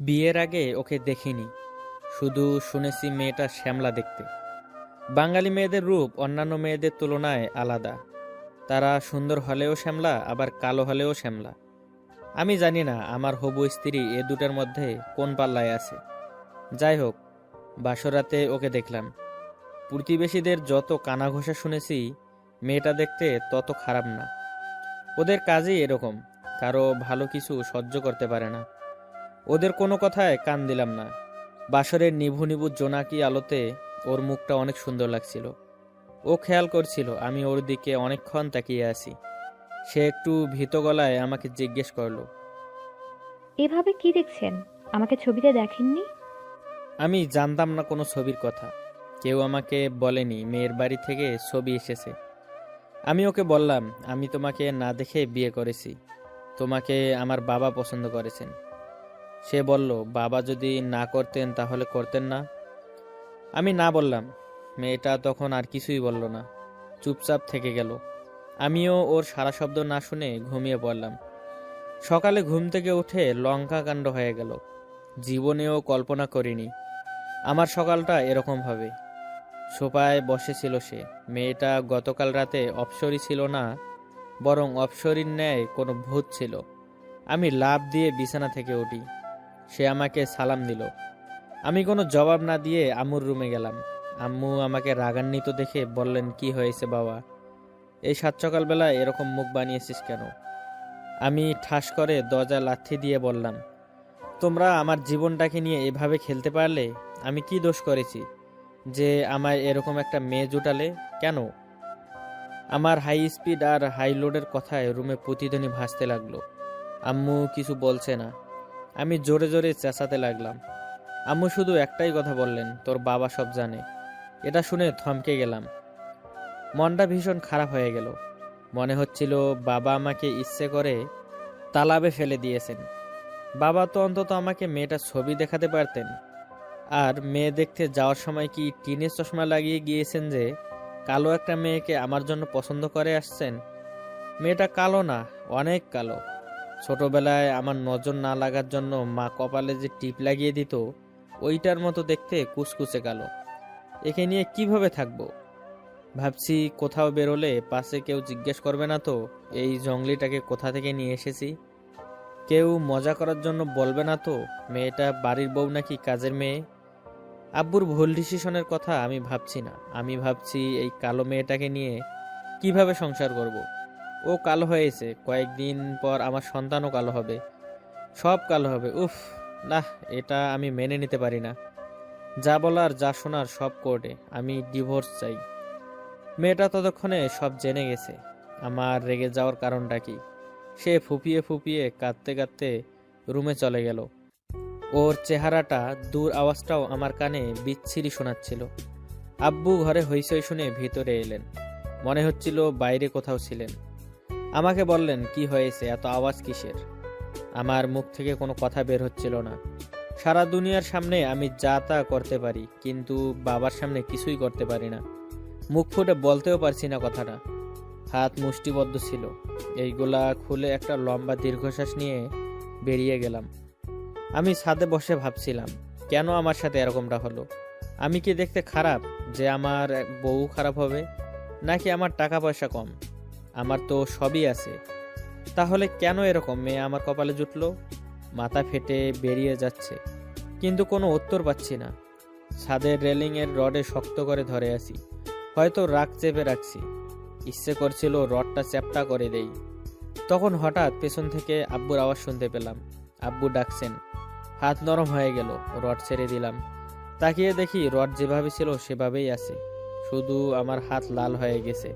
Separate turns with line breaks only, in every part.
বিয়ের আগে ওকে দেখিনি। শুধু শুনেছি মেয়েটা শ্যামলা দেখতে। বাঙালি মেয়েদের রূপ অন্যান্য মেয়েদের তুলনায় আলাদা। তারা সুন্দর হলেও শ্যামলা, আবার কালো হলেও শ্যামলা। আমি জানি না আমার হবু স্ত্রী এ দুটার মধ্যে কোন পাল্লায় আছে। যাই হোক, বাসরাতে ওকে দেখলাম। প্রতিবেশীদের যত কানা ঘোষা শুনেছি, মেয়েটা দেখতে তত খারাপ না। ওদের কাজই এরকম, কারও ভালো কিছু সহ্য করতে পারে না। ওদের কোনো কথায় কান দিলাম না। বাসরের নিভু নিভু জোনাকি আলোতে ওর মুখটা অনেক সুন্দর লাগছিল। ও খেয়াল করছিল আমি ওর দিকে অনেকক্ষণ তাকিয়ে আছি। সে একটু ভীত গলায় আমাকে জিজ্ঞেস করল
এভাবে কি দেখছেন? আমাকে ছবিতে দেখেননি?
আমি জানতাম না কোনো ছবির কথা। কেউ আমাকে বলেনি মেয়ের বাড়ি থেকে ছবি এসেছে। আমি ওকে বললাম আমি তোমাকে না দেখে বিয়ে করেছি। তোমাকে আমার বাবা পছন্দ করেছেন। সে বলল, বাবা যদি না করতেন তাহলে করতেন না? আমি না বললাম। মেয়েটা তখন আর কিছুই বলল না। চুপচাপ থেকে গেল। আমিও ওর সারা শব্দ না শুনে ঘুমিয়ে পড়লাম। সকালে ঘুম থেকে উঠে লঙ্কা কাণ্ড হয়ে গেল। জীবনেও কল্পনা করিনি। আমার সকালটা এরকম হবে সোফায় বসেছিল সে। মেয়েটা গতকাল রাতে অপসরি ছিল না, বরং অপসরীর ন্যায় কোনো ভূত ছিল। আমি লাভ দিয়ে বিছানা থেকে উঠি। সে আমাকে সালাম দিল। আমি কোনো জবাব না দিয়ে আম্মুর রুমে গেলাম। আম্মু আমাকে রাগান্বিত দেখে বললেন, কি হয়েছে বাবা? এই সাত সকালবেলা এরকম মুখ বানিয়েছিস কেন? আমি ঠাস করে দরজা লাথি দিয়ে বললাম, তোমরা আমার জীবনটাকে নিয়ে এভাবে খেলতে পারলে আমি কি দোষ করেছি? যে আমায় এরকম একটা মেয়ে জুটালে কেন? আমার হাই স্পিড আর হাই লোডের কথায় রুমে প্রতিধ্বনি ভাসতে লাগল। আম্মু কিছু বলছে না। আমি জোরে জোরে চেঁচাতে লাগলাম। আম্মু শুধু একটাই কথা বললেন, তোর বাবা সব জানে। এটা শুনে থমকে গেলাম। মনটা ভীষণ খারাপ হয়ে গেল। মনে হচ্ছিল বাবা আমাকে ইচ্ছে করে তালাবে ফেলে দিয়েছেন। বাবা তো অন্তত আমাকে মেয়েটার ছবি দেখাতে পারতেন। আর মেয়ে দেখতে যাওয়ার সময় কি টিনের চশমা লাগিয়ে গিয়েছেন যে, কালো একটা মেয়েকে আমার জন্য পছন্দ করে আসছেন? মেয়েটা কালো না, অনেক কালো। ছোটবেলায় আমার নজর না লাগার জন্য মা কপালে যে টিপ লাগিয়ে দিত, ওইটার মতো দেখতে কুচকুচে কালো একে নিয়ে কীভাবে থাকব? ভাবছি কোথাও বেরোলে পাশে কেউ জিজ্ঞেস করবে না তো, এই জঙ্গলিটাকে কোথা থেকে নিয়ে এসেছি? কেউ মজা করার জন্য বলবে না তো, মেয়েটা বাড়ির বউ নাকি কাজের মেয়ে? আব্বুর ভুল ডিসিশনের কথা আমি ভাবছি না। আমি ভাবছি এই কালো মেয়েটাকে নিয়ে কীভাবে সংসার করব। ও কালো হয়েছে কয়েকদিন পর আমার সন্তানও কালো হবে। সব কালো হবে। উফ না এটা আমি মেনে নিতে পারি না। যা বলার, যা শোনার সব কোর্টে। আমি ডিভোর্স চাই। মেয়েটা ততক্ষণে সব জেনে গেছে। আমার রেগে যাওয়ার কারণটা কি? সে ফুপিয়ে ফুপিয়ে কাঁদতে কাঁদতে রুমে চলে গেল। ওর চেহারাটা দূর আওয়াজটাও আমার কানে বিচ্ছিরি শোনাচ্ছিল। আব্বু ঘরে হইসই শুনে ভিতরে এলেন। মনে হচ্ছিল বাইরে কোথাও ছিলেন। আমাকে বললেন, কি হয়েছে? এত আওয়াজ কিসের? আমার মুখ থেকে কোনো কথা বের হচ্ছিল না। সারা দুনিয়ার সামনে আমি যা তা করতে পারি, কিন্তু বাবার সামনে কিছুই করতে পারি না। মুখ ফুটে বলতেও পারছি না কথাটা। হাত মুষ্টিবদ্ধ ছিল। এইগুলা খুলে একটা লম্বা দীর্ঘশ্বাস নিয়ে বেরিয়ে গেলাম। আমি ছাদে বসে ভাবছিলাম, কেন আমার সাথে এরকমটা হলো? আমি কি দেখতে খারাপ যে আমার বউ খারাপ হবে? নাকি আমার টাকা পয়সা কম? আমার তো সবই আছে। তাহলে কেন এরকম মেয়ে আমার কপালে জুটলো? মাথা ফেটে বেরিয়ে যাচ্ছে, কিন্তু কোনো উত্তর পাচ্ছি না। ছাদের রেলিংয়ের রডে শক্ত করে ধরে আছি, হয়তো রাগ চেপে রাখছি। ইচ্ছে করছিল রডটা চ্যাপটা করে দেই। তখন হঠাৎ পেছন থেকে আব্বুর আওয়াজ শুনতে পেলাম। আব্বু ডাকছেন, হাত নরম হয়ে গেল, রড ছেড়ে দিলাম। তাকিয়ে দেখি রড যেভাবে ছিল সেভাবেই আছে, শুধু আমার হাত লাল হয়ে গেছে।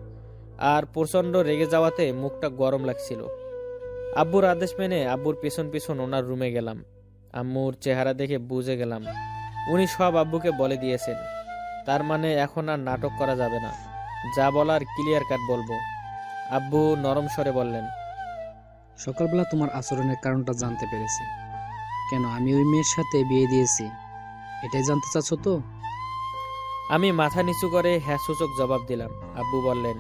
আর প্রচণ্ড রেগে যাওয়াতে মুখটা গরম লাগছিল। আব্বুর আদেশ মেনে আব্বুর পেছন পেছন ওনার রুমে গেলাম। আম্মুর চেহারা দেখে বুঝে গেলাম। উনি সব আব্বুকে বলে দিয়েছেন। তার মানে এখন আর নাটক করা যাবে না। যা বলার ক্লিয়ার কাট বলব। আব্বু নরম স্বরে বললেন
সকালবেলা তোমার আচরণের কারণটা জানতে পেরেছি। কেন আমি ওই মেয়ের সাথে বিয়ে দিয়েছি? এটাই জানতে চাচ্ছ তো?
আমি মাথা নিচু করে হ্যাঁ সূচক জবাব দিলাম। আব্বু বললেন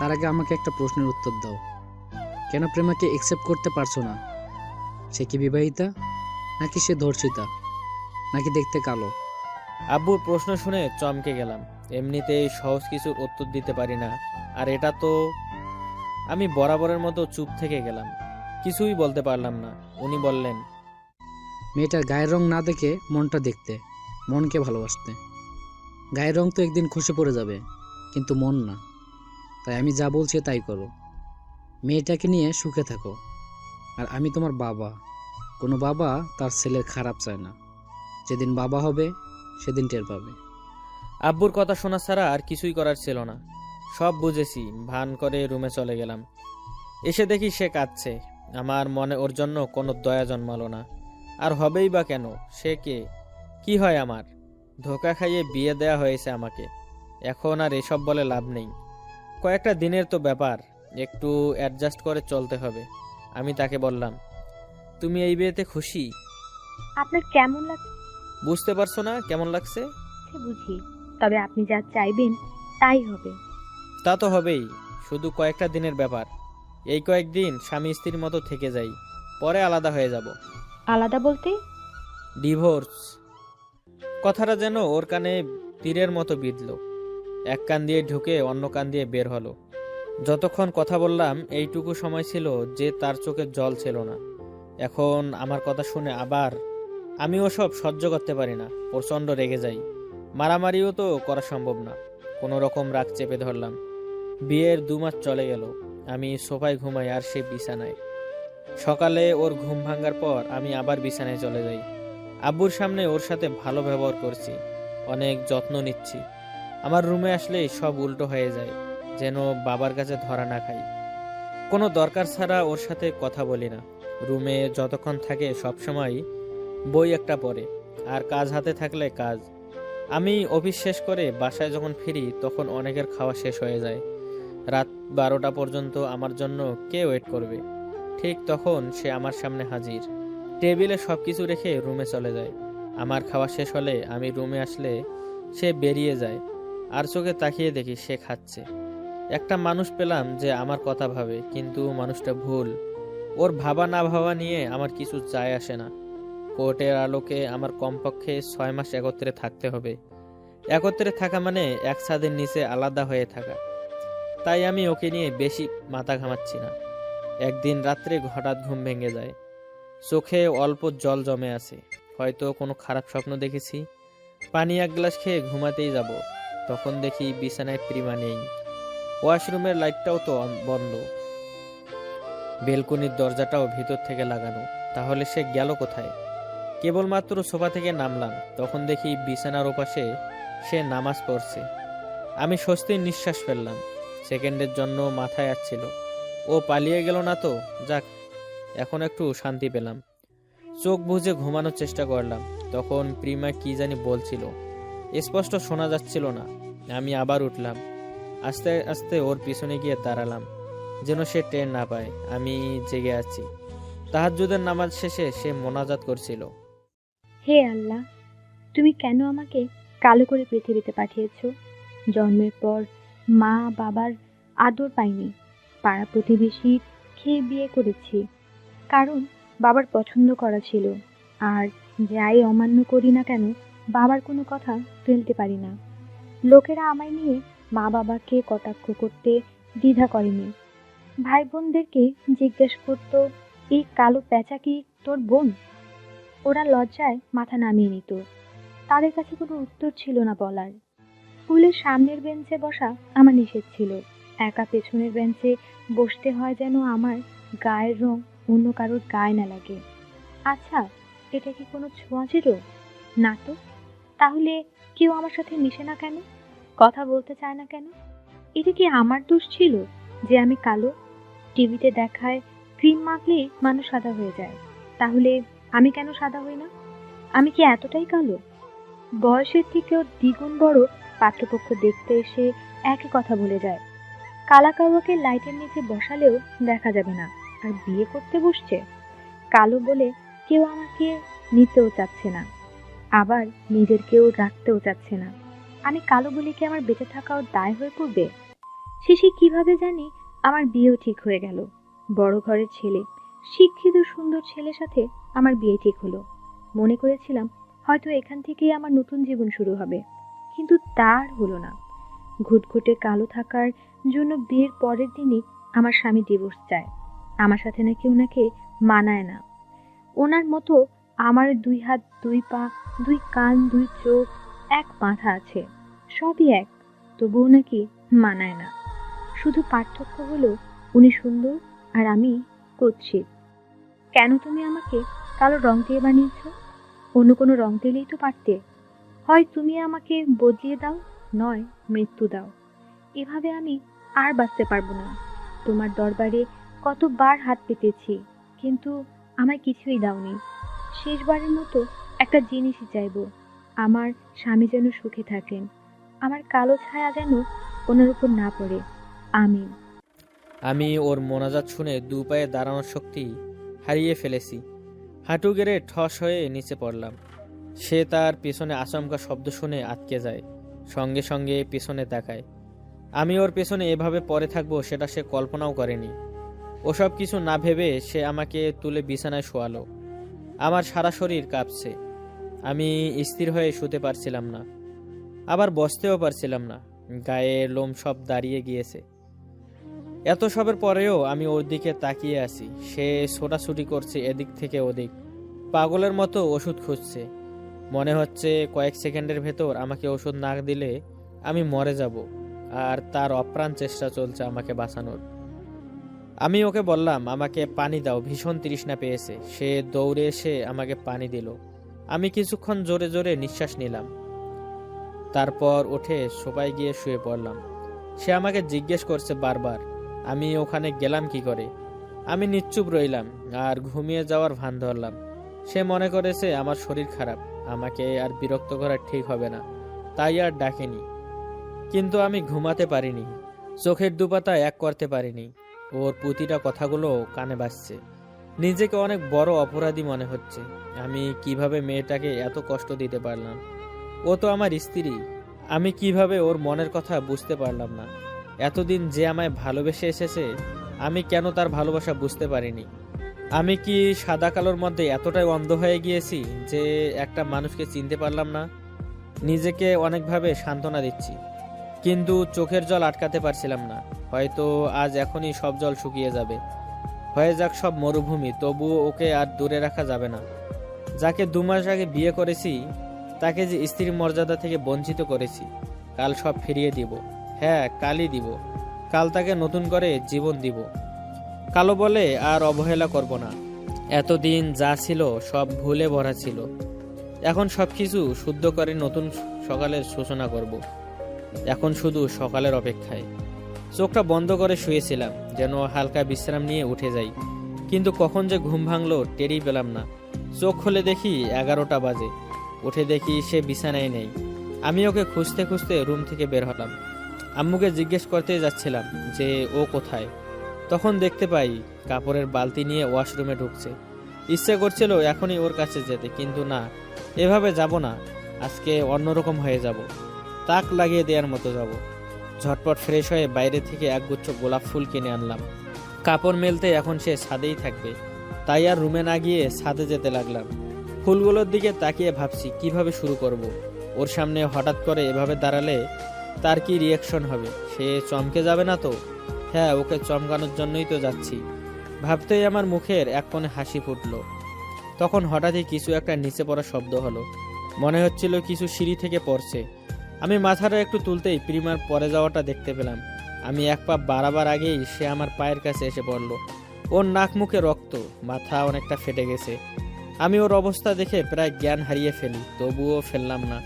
তার আগে আমাকে একটা প্রশ্নের উত্তর দাও। কেন প্রেমাকে একসেপ্ট করতে পারছ না? সে কি বিবাহিতা? নাকি সে ধর্ষিতা? নাকি দেখতে কালো?
আব্বুর প্রশ্ন শুনে চমকে গেলাম। এমনিতেই সহজ কিছুর উত্তর দিতে পারি না। আর এটা তো আমি বরাবরের মতো চুপ থেকে গেলাম। কিছুই বলতে পারলাম না। উনি বললেন
মেয়েটার গায়ের রং না দেখে মনটা দেখতে মনকে ভালোবাসতে। গায়ের রং তো একদিন খসে পড়ে যাবে কিন্তু মন না। তাই আমি যা বলছি তাই করো। মেয়েটাকে নিয়ে সুখে থাকো। আর আমি তোমার বাবা। কোনো বাবা তার ছেলের খারাপ চায় না। যেদিন বাবা হবে, সেদিন টের পাবে।
আব্বুর কথা শোনা ছাড়া আর কিছুই করার ছিল না। সব বুঝেছি, ভান করে রুমে চলে গেলাম। এসে দেখি সে কাঁদছে। আমার মনে ওর জন্য কোনো দয়া জন্মালো না। আর হবেই বা কেন? সে কে? কি হয় আমার? ধোকা খাইয়ে বিয়ে দেয়া হয়েছে আমাকে। এখন আর এসব বলে লাভ নেই। কয়েকটা দিনের তো ব্যাপার একটু অ্যাডজাস্ট করে চলতে হবে আমি তাকে বললাম। তুমি এই বিয়েতে খুশি?
আপনার কেমন লাগছে
বুঝতে পারছ না কেমন লাগছে?
বুঝি তবে আপনি যা চাইবেন তাই হবে।
তা তো হবেই শুধু কয়েকটা দিনের ব্যাপার। এই কয়েকদিন স্বামী স্ত্রীর মতো থেকে যাই পরে আলাদা হয়ে যাব।
আলাদা বলতে?
ডিভোর্স কথাটা যেন ওর কানে তীরের মতো বিঁধল। এক কান দিয়ে ঢুকে অন্য কান দিয়ে বের হলো। যতক্ষণ কথা বললাম, এইটুকু সময় ছিল যে তার চোখে জল ছিল না। এখন আমার কথা শুনে আবার আমি ওসব সহ্য করতে পারি না, প্রচণ্ড রেগে যাই। মারামারিও তো করা সম্ভব না, কোনো রকম রাগ চেপে ধরলাম। বিয়ের দু মাস চলে গেল, আমি সোফায় ঘুমাই আর সে বিছানায়। সকালে ওর ঘুম ভাঙার পর আমি আবার বিছানায় চলে যাই। আব্বুর সামনে ওর সাথে ভালো ব্যবহার করছি, অনেক যত্ন নিচ্ছি। আমার রুমে আসলেই সব উল্টো হয়ে যায়, যেন বাবার কাছে ধরা না খাই। কোনো দরকার ছাড়া ওর সাথে কথা বলি না। রুমে যতক্ষণ থাকে সবসময় বই একটা পড়ে, আর কাজ হাতে থাকলে কাজ। আমি অফিস শেষ করে বাসায় যখন ফিরি, তখন অনেকের খাওয়া শেষ হয়ে যায়। রাত বারোটা পর্যন্ত আমার জন্য কে ওয়েট করবে? ঠিক তখন সে আমার সামনে হাজির। টেবিলে সব কিছু রেখে রুমে চলে যায়। আমার খাওয়া শেষ হলে আমি রুমে আসলে সে বেরিয়ে যায়। আর চোখে তাকিয়ে দেখি সে খাচ্ছে। একটা মানুষ পেলাম যে আমার কথা ভাবে, কিন্তু মানুষটা ভুল। ওর ভাবা না ভাবা নিয়ে আমার কিছু যায় আসে না। কোর্টের আলোকে আমার কমপক্ষে ছয় মাস একত্রে থাকতে হবে। একত্রে থাকা মানে এক ছাদের নিচে আলাদা হয়ে থাকা। তাই আমি ওকে নিয়ে বেশি মাথা ঘামাচ্ছি না। একদিন রাত্রে হঠাৎ ঘুম ভেঙে যায়। চোখে অল্প জল জমে আছে। হয়তো কোনো খারাপ স্বপ্ন দেখেছি। পানি এক গ্লাস খেয়ে ঘুমাতেই যাব। তখন দেখি বিছানায় প্রিমা নেই। ওয়াশরুমের লাইটটাও তো বন্ধ। বেলকনির দরজাটাও ভিতর থেকে লাগানো। তাহলে সে গেল কোথায়? কেবলমাত্র সোফা থেকে নামলাম। তখন দেখি বিছানার ওপাশে সে নামাজ পড়ছে। আমি স্বস্তির নিঃশ্বাস ফেললাম। সেকেন্ডের জন্য মাথায় আসছিল। ও পালিয়ে গেল না তো? যাক, এখন একটু শান্তি পেলাম। চোখ বুজে ঘুমানোর চেষ্টা করলাম। তখন প্রিমা কি জানি বলছিল। স্পষ্ট শোনা যাচ্ছিল না। আমি আবার উঠলাম। আস্তে আস্তে ওর পিছনে গিয়ে দাঁড়ালাম, যেন সে ট্রেন না পায়। আমি জেগে আছি। তাহাজ্জুদের নামাজ শেষে সে মোনাজাত করছিল।
হে আল্লাহ, তুমি কেন আমাকে কালো করে পৃথিবীতে পাঠিয়েছো? জন্মের পর মা বাবার আদর পাইনি। পাড়া প্রতিবেশী খেয়ে বিয়ে করেছি। কারণ বাবার পছন্দ করা ছিল। আর যাই অমান্য করি না কেন বাবার কোনো কথা ফেলতে পারি না। লোকেরা আমায় নিয়ে মা বাবাকে কটাক্ষ করতে দ্বিধা করেনি। ভাই বোনদেরকে জিজ্ঞেস করতো, এই কালো প্যাঁচা কি তোর বোন? ওরা লজ্জায় মাথা নামিয়ে নিত। তাদের কাছে কোনো উত্তর ছিল না বলার। স্কুলের সামনের বেঞ্চে বসা আমার নিষেধ ছিল। একা পেছনের বেঞ্চে বসতে হয় যেন আমার গায়ের রং অন্য কারোর গায়ে না লাগে। আচ্ছা এটা কি কোনো ছোঁয়া ছিল না তো। তাহলে কেউ আমার সাথে মিশে না কেন? কথা বলতে চায় না কেন? এটা কি আমার দোষ ছিল যে আমি কালো? টিভিতে দেখায় ক্রিম মাখলেই মানুষ সাদা হয়ে যায়। তাহলে আমি কেন সাদা হই না? আমি কি এতটাই কালো? বয়সের থেকেও দ্বিগুণ বড় পাত্রপক্ষ দেখতে এসে একই কথা বলে যায়। কালা কাউকে লাইটের নিচে বসালেও দেখা যাবে না। আর বিয়ে করতে বসছে? কালো বলে কেউ আমাকে নিতেও চাচ্ছে না। আবার নিজের কেউ রাখতেও চাচ্ছে না। আমি কালো বলে কি আমার বেঁচে থাকাও দায় হয়ে পড়বে? শেষে কীভাবে জানি আমার বিয়েও ঠিক হয়ে গেল। বড় ঘরের ছেলে, শিক্ষিত সুন্দর ছেলের সাথে আমার বিয়ে ঠিক হলো। মনে করেছিলাম হয়তো এখান থেকেই আমার নতুন জীবন শুরু হবে। কিন্তু তার হলো না। ঘুটঘুটে কালো থাকার জন্য বিয়ের পরের দিনই আমার স্বামী ডিভোর্স চায়। আমার সাথে নাকি ওনাকে মানায় না। ওনার মতো আমার দুই হাত, দুই পা, দুই কান, দুই চোখ, এক মাথা আছে। সবই এক, তবুও নাকি মানায় না। শুধু পার্থক্য হলো, উনি সুন্দর আর আমি কুৎসিত। কেন তুমি আমাকে কালো রং দিয়ে বানিয়েছ? অন্য কোনো রং দিলেই তো পারতে। হয় তুমি আমাকে বদলিয়ে দাও, নয় মৃত্যু দাও। এভাবে আমি আর বাঁচতে পারব না। তোমার দরবারে কতবার হাত পেতেছি, কিন্তু আমায় কিছুই দাওনি। শেষবারের মতো একটা জিনিসই চাইব। আমার স্বামী যেন সুখে থাকেন। আমার কালো ছায়া যেন ওনার উপর না পড়ে। আমিন।
আমি ওর মোনাজাত শুনে দু পায়ে দাঁড়ানোর শক্তি হারিয়ে ফেলেছি। হাঁটু গেড়ে ঠস হয়ে নিচে পড়লাম। সে তার পেছনে আচমকা শব্দ শুনে আটকে যায়, সঙ্গে সঙ্গে পেছনে তাকায়। আমি ওর পেছনে এভাবে পরে থাকব সেটা সে কল্পনাও করেনি। ওসব কিছু না ভেবে সে আমাকে তুলে বিছানায় শোয়ালো। আমার সারা শরীর কাঁপছে। আমি স্থির হয়ে শুতে পারছিলাম না। আবার বসতেও পারছিলাম না। গায়ে লোম সব দাঁড়িয়ে গিয়েছে। এত সবের পরেও আমি ওর দিকে তাকিয়ে আছি। সে ছোটাছুটি করছে এদিক থেকে ওদিক। পাগলের মতো ওষুধ খুঁজছে। মনে হচ্ছে কয়েক সেকেন্ডের ভেতর আমাকে ওষুধ না দিলে আমি মরে যাব। আর তার অপ্রাণ চেষ্টা চলছে আমাকে বাঁচানোর। আমি ওকে বললাম, আমাকে পানি দাও, ভীষণ তৃষ্ণা পেয়েছে। সে দৌড়ে এসে আমাকে পানি দিল। আমি কিছুক্ষণ জোরে জোরে নিঃশ্বাস নিলাম। তারপর উঠে সোফায় গিয়ে শুয়ে পড়লাম। সে আমাকে জিজ্ঞেস করছে বারবার, আমি ওখানে গেলাম কি করে? আমি নিশ্চুপ রইলাম আর ঘুমিয়ে যাওয়ার ভান ধরলাম। সে মনে করেছে আমার শরীর খারাপ, আমাকে আর বিরক্ত করা ঠিক হবে না, তাই আর ডাকেনি। কিন্তু আমি ঘুমাতে পারিনি, চোখের দুপাতা এক করতে পারিনি। ওর প্রতিটা কথাগুলো কানে বাজছে। নিজেকে অনেক বড় অপরাধী মনে হচ্ছে। আমি কীভাবে মেয়েটাকে এত কষ্ট দিতে পারলাম? ও তো আমার স্ত্রী। আমি কীভাবে ওর মনের কথা বুঝতে পারলাম না? এতদিন যে আমায় ভালোবেসে এসেছে, আমি কেন তার ভালোবাসা বুঝতে পারিনি? আমি কি সাদা কালোর মধ্যে এতটাই অন্ধ হয়ে গিয়েছি যে একটা মানুষকে চিনতে পারলাম না? নিজেকে অনেকভাবে সান্ত্বনা দিচ্ছি। কিন্তু চোখের জল আটকাতে পারছিলাম না। হয়তো আজ এখনই সব জল শুকিয়ে যাবে। হয়ে যাক সব মরুভূমি, তবুও ওকে আর দূরে রাখা যাবে না। যাকে দু মাস আগে বিয়ে করেছি, তাকে যে স্ত্রীর মর্যাদা থেকে বঞ্চিত করেছি, কাল সব ফিরিয়ে দিব। হ্যাঁ কালই দিব। কাল তাকে নতুন করে জীবন দিব। কালো বলে আর অবহেলা করব না। এতদিন যা ছিল, সব ভুলে ভরা ছিল। এখন সব কিছু শুদ্ধ করে নতুন সকালের সূচনা করব। এখন শুধু সকালের অপেক্ষায়। চোখটা বন্ধ করে শুয়েছিলাম, যেন হালকা বিশ্রাম নিয়ে উঠে যাই। কিন্তু কখন যে ঘুম ভাঙলো টেরই পেলাম না। চোখ খুলে দেখি এগারোটা বাজে। উঠে দেখি সে বিছানায় নেই। আমি ওকে খুঁজতে খুঁজতে রুম থেকে বের হলাম। আম্মুকে জিজ্ঞেস করতে যাচ্ছিলাম যে, ও কোথায়? তখন দেখতে পাই কাপড়ের বালতি নিয়ে ওয়াশরুমে ঢুকছে। ইচ্ছে করছিল এখনই ওর কাছে যেতে, কিন্তু না, এভাবে যাব না। আজকে অন্যরকম হয়ে যাব। তাক লাগিয়ে দেওয়ার মতো যাব। ঝটপট ফ্রেশ হয়ে বাইরে থেকে একগুচ্ছ গোলাপ ফুল কিনে আনলাম। কাপড় মেলতে এখন সে ছাদেই থাকবে। তাই আর রুমে না গিয়ে ছাদে যেতে লাগলাম। ফুলগুলোর দিকে তাকিয়ে ভাবছি, কীভাবে শুরু করব। ওর সামনে হঠাৎ করে এভাবে দাঁড়ালে তার কি রিয়াকশন হবে? সে চমকে যাবে না তো? হ্যাঁ ওকে চমকানোর জন্যই তো যাচ্ছি। ভাবতেই আমার মুখের এক কোণে হাসি ফুটলো। তখন হঠাৎই কিছু একটা নিচে পড়া শব্দ হলো। মনে হচ্ছিল কিছু সিঁড়ি থেকে পড়ছে। আমি মাথাটা একটু তুলতেই প্রিমার পরে যাওয়াটা দেখতে পেলাম। আমি এক পা বাড়াবার আগেই সে আমার পায়ের কাছে এসে পড়ল। ওর নাক মুখে রক্ত, মাথা অনেকটা ফেটে গেছে। আমি ওর অবস্থা দেখে প্রায় জ্ঞান হারিয়ে ফেলি, তবুও ফেললাম না।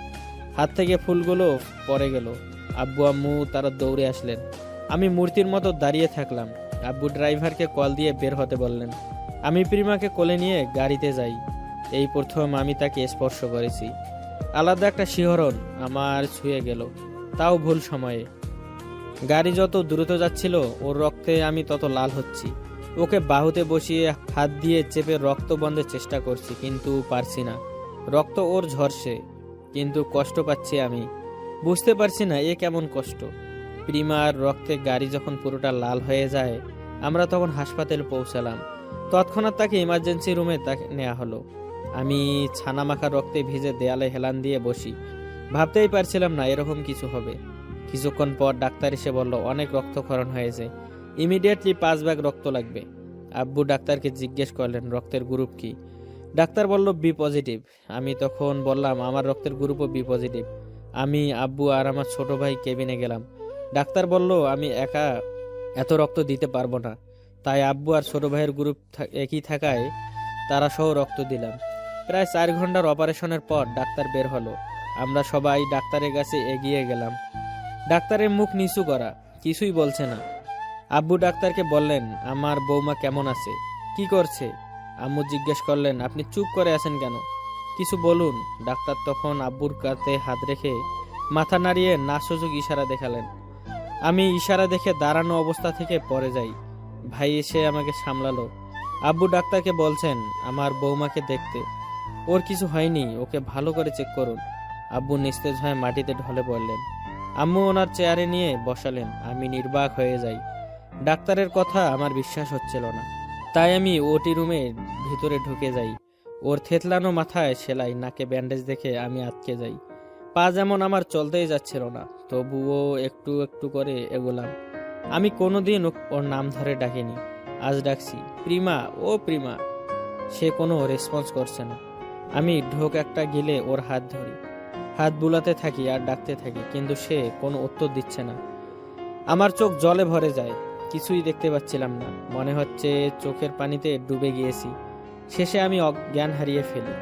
হাত থেকে ফুলগুলো পড়ে গেল। আব্বু আম্মু তারা দৌড়ে আসলেন। আমি মূর্তির মতো দাঁড়িয়ে থাকলাম। আব্বু ড্রাইভারকে কল দিয়ে বের হতে বললেন। আমি প্রিমাকে কোলে নিয়ে গাড়িতে যাই। এই প্রথম আমি তাকে স্পর্শ করেছি। আলাদা একটা শিহরণ আমার ছুঁয়ে গেল, তাও ভুল সময়ে। গাড়ি যত দ্রুত যাচ্ছিল, ওর রক্তে আমি তত লাল হচ্ছি। ওকে বাহুতে বসিয়ে হাত দিয়ে চেপে রক্ত বন্ধের চেষ্টা করছি, কিন্তু পারছি না। রক্ত ওর ঝরছে, কিন্তু কষ্ট পাচ্ছি আমি। বুঝতে পারছি না এ কেমন কষ্ট। প্রিমার রক্তে গাড়ি যখন পুরোটা লাল হয়ে যায়, আমরা তখন হাসপাতালে পৌঁছালাম। তৎক্ষণাৎ তাকে ইমার্জেন্সি রুমে তাকে নেওয়া হলো। আমি ছানা মাখা রক্তে ভিজে দেয়ালে হেলান দিয়ে বসি। ভাবতেই পারছিলাম না এরকম কিছু হবে। কিছুক্ষণ পর ডাক্তার এসে বলল, অনেক রক্তক্ষরণ হয়েছে। ইমিডিয়েটলি পাঁচ ব্যাগ রক্ত লাগবে। আব্বু ডাক্তারকে জিজ্ঞেস করলেন, রক্তের গ্রুপ কি? ডাক্তার বলল, বি পজিটিভ। আমি তখন বললাম, আমার রক্তের গ্রুপও বি পজিটিভ। আমি, আব্বু আর আমার ছোট ভাই কেবিনে গেলাম। ডাক্তার বলল, আমি একা এত রক্ত দিতে পারব না। তাই আব্বু আর ছোট ভাইয়ের গ্রুপ একই থাকায় তারা সহ রক্ত দিলাম। প্রায় চার ঘণ্টার অপারেশনের পর ডাক্তার বের হলো। আমরা সবাই ডাক্তারের কাছে এগিয়ে গেলাম। ডাক্তারের মুখ নিচু করা, কিছুই বলছে না। আব্বু ডাক্তারকে বললেন, আমার বৌমা কেমন আছে? কি করছে? আম্মু জিজ্ঞেস করলেন, আপনি চুপ করে আছেন কেন? কিছু বলুন। ডাক্তার তখন আব্বুর কাতে হাত রেখে মাথা নাড়িয়ে না সুযোগ ইশারা দেখালেন। আমি ইশারা দেখে দাঁড়ানো অবস্থা থেকে পরে যাই। ভাই এসে আমাকে সামলালো। আব্বু ডাক্তারকে বলছেন, আমার বৌমাকে দেখতে। ওর কিছু হয়নি, ওকে ভালো করে চেক করুন। আব্বু নিস্তেজ হয়ে মাটিতে ঢলে পড়লেন। আম্মু ওনার চেয়ারে নিয়ে বসালেন, আমি নির্বাক হয়ে যাই। ডাক্তারের কথা আমার বিশ্বাস হচ্ছিল না। তাই আমি ওটি রুমের ভিতরে ঢুকে যাই। ওর থেতলানো মাথায় সেলাই, নাকে ব্যান্ডেজ দেখে আমি আটকে যাই। পা যেমন আমার চলতেই যাচ্ছিল না, তবুও একটু একটু করে এগোলাম। আমি কোনোদিন ওর নাম ধরে ডাকিনি। আজ ডাকছি, প্রিমা, ও প্রিমা। সে কোনো রেসপন্স করছে না। আমি ঢোক একটা গিলে ওর হাত ধরি। হাত বুলাতে থাকি আর ডাকতে থাকি, কিন্তু সে কোনো উত্তর দিচ্ছে না। আমার চোখ জলে ভরে যায়, কিছুই দেখতে পাচ্ছিলাম না। মনে হচ্ছে চোখের পানিতে ডুবে গিয়েছি। শেষে আমি জ্ঞান হারিয়ে ফেলি।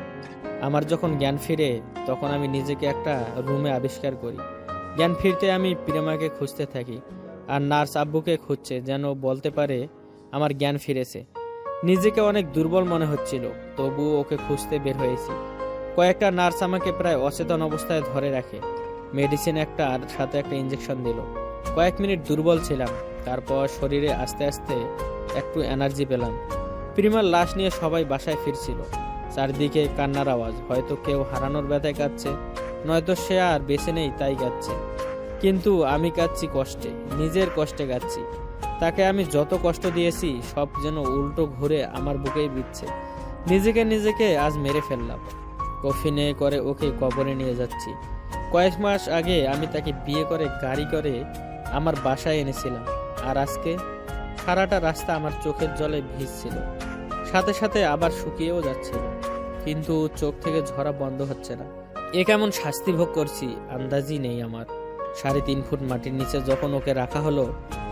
আমার যখন জ্ঞান ফিরে, তখন আমি নিজেকে একটা রুমে আবিষ্কার করি। জ্ঞান ফিরতে আমি প্রেমাকে খুঁজতে থাকি, আর নার্স আব্বুকে খুঁজছে যেন বলতে পারে, আমার জ্ঞান ফিরেছে। নিজেকে অনেক দুর্বল মনে হচ্ছিল, তবুও ওকে খুঁজতে বের হয়েছি। কয়েকটা নার্স আমাকে প্রায় অচেতন অবস্থায় ধরে রাখে। মেডিসিন একটা আর সাথে একটা ইঞ্জেকশন দিল। কয়েক মিনিট দুর্বল ছিলাম, তারপর শরীরে আস্তে আস্তে একটু এনার্জি পেলাম। প্রিমার লাশ নিয়ে সবাই বাসায় ফিরছিল। চারদিকে কান্নার আওয়াজ, হয়তো কেউ হারানোর ব্যথায় কাঁদছে, নয়তো সে আর বেছে নেই তাই কাঁদছে। কিন্তু আমি কাঁদছি কষ্টে, নিজের কষ্টে কাঁদছি। তাকে আমি যত কষ্ট দিয়েছি, সব যেন উল্টো ঘুরে আমার বুকেই বিচ্ছে নিজেকে নিজেকে আজ মেরে ফেললাম। কফিনে করে ওকে কবরে নিয়ে যাচ্ছি। কয়েক মাস আগে আমি তাকে বিয়ে করে, গাড়ি করে আমার বাসায় এনেছিলাম। আর আজকে সারাটা রাস্তা আমার চোখের জলে ভিজছিল। সাথে সাথে আবার শুকিয়েও যাচ্ছিল। কিন্তু চোখ থেকে ঝরা বন্ধ হচ্ছে না। এ কেমন শাস্তি ভোগ করছি, আন্দাজই নেই আমার। সাড়ে তিন ফুট মাটির নিচে যখন ওকে রাখা হলো,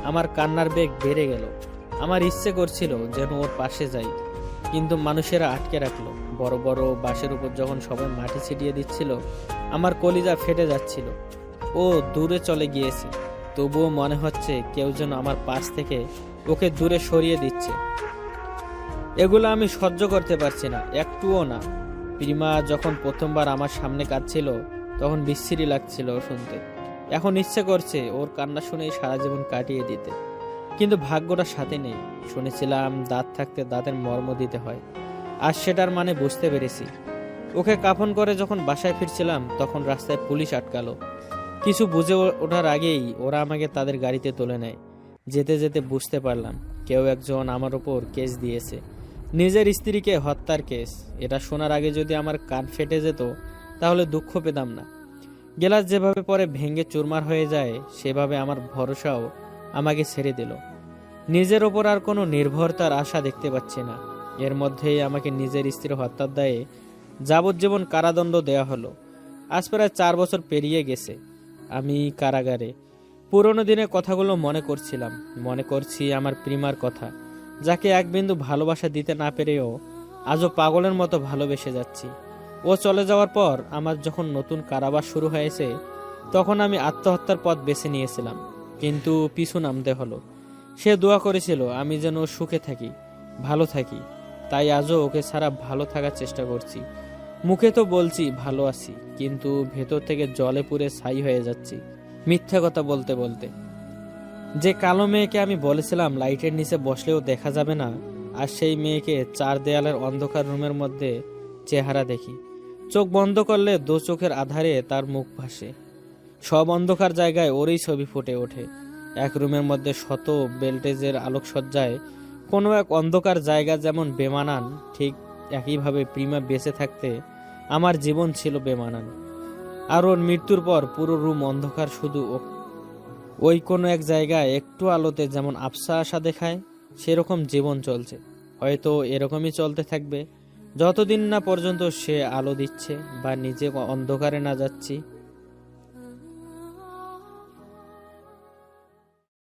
আমার কান্নার বেগ বেড়ে গেল। আমার ইচ্ছে করছিল যেন ওর পাশে যাই, কিন্তু মানুষেরা আটকে রাখল। বড় বড় বাঁশের উপর যখন সবাই মাটি ছিটিয়ে দিচ্ছিল, আমার কলিজা ফেটে যাচ্ছিল। ও দূরে চলে গিয়েছে, তবুও মনে হচ্ছে কেউ যেন আমার পাশ থেকে ওকে দূরে সরিয়ে দিচ্ছে। এগুলো আমি সহ্য করতে পারছি না, একটুও না। প্রিমা যখন প্রথমবার আমার সামনে কাঁদছিল, তখন বিশ্রী লাগছিল শুনতে। এখন ইচ্ছে করছে ওর কান্না শুনেই সারা জীবন কাটিয়ে দিতে। কিন্তু ভাগ্যটা সাথে নেই। শুনেছিলাম দাঁত থাকতে দাঁতের মর্ম দিতে হয়। আর সেটার মানে বুঝতে পেরেছি। ওকে কাফন করে যখন বাসায় ফিরছিলাম, তখন রাস্তায় পুলিশ আটকালো। কিছু বুঝে ওঠার আগেই ওরা আমাকে তাদের গাড়িতে তুলে নেয়। যেতে যেতে বুঝতে পারলাম, কেউ একজন আমার ওপর কেস দিয়েছে। নিজের স্ত্রীকে হত্যার কেস। এটা শোনার আগে যদি আমার কান ফেটে যেত, তাহলে দুঃখ পেতাম না। গেলাস যেভাবে পরে ভেঙে চুরমার হয়ে যায়, সেভাবে আমার ভরসাও আমাকে ছেড়ে দিল। নিজের ওপর আর কোনো নির্ভরতার আশা দেখতে পাচ্ছি না। এর মধ্যেই আমাকে নিজের স্ত্রী হত্যার দায়ে যাবজ্জীবন কারাদণ্ড দেওয়া হলো। আজ প্রায় চার বছর পেরিয়ে গেছে। আমি কারাগারে। পুরনো দিনের কথাগুলো মনে করছিলাম। মনে করছি আমার প্রিমার কথা, যাকে এক বিন্দু ভালোবাসা দিতে না পেরেও আজও পাগলের মতো ভালোবেসে যাচ্ছি। ও চলে যাওয়ার পর আমার যখন নতুন কারাবাস শুরু হয়েছে, তখন আমি আত্মহত্যার পথ বেছে নিয়েছিলাম। কিন্তু পিছু নামতে হলো। সে দোয়া করেছিল, আমি যেন সুখে থাকি, ভালো থাকি। তাই আজও ওকে ছাড়া ভালো থাকার চেষ্টা করছি। মুখে তো বলছি, ভালো আছি, কিন্তু ভেতর থেকে জলে পুড়ে ছাই হয়ে যাচ্ছি। মিথ্যা কথা বলতে বলতে। যে কালো মেয়েকে আমি বলেছিলাম, লাইটের নিচে বসলেও দেখা যাবে না। আর সেই মেয়েকে চার দেয়ালের অন্ধকার রুমের মধ্যে চেহারা দেখি। চোখ বন্ধ করলে দু চোখের আধারে তার মুখ ভাসে। সব অন্ধকার জায়গায় ওরই ছবি ফুটে ওঠে। এক রুমের মধ্যে শত বেল্টেজের আলোকসজ্জায় কোনো এক অন্ধকার জায়গা যেমন বেমানান, ঠিক একইভাবে প্রিমা বেঁচে থাকতে আমার জীবন ছিল বেমানান। আর ওর মৃত্যুর পর পুরো রুম অন্ধকার শুধু ওই কোনো এক জায়গায় একটু আলোতে যেমন আবসা আশা দেখায়, সেরকম জীবন চলছে। হয়তো এরকমই চলতে থাকবে। যতদিন না পর্যন্ত সে আলো দিচ্ছে বা নিজে অন্ধকারে না যাচ্ছি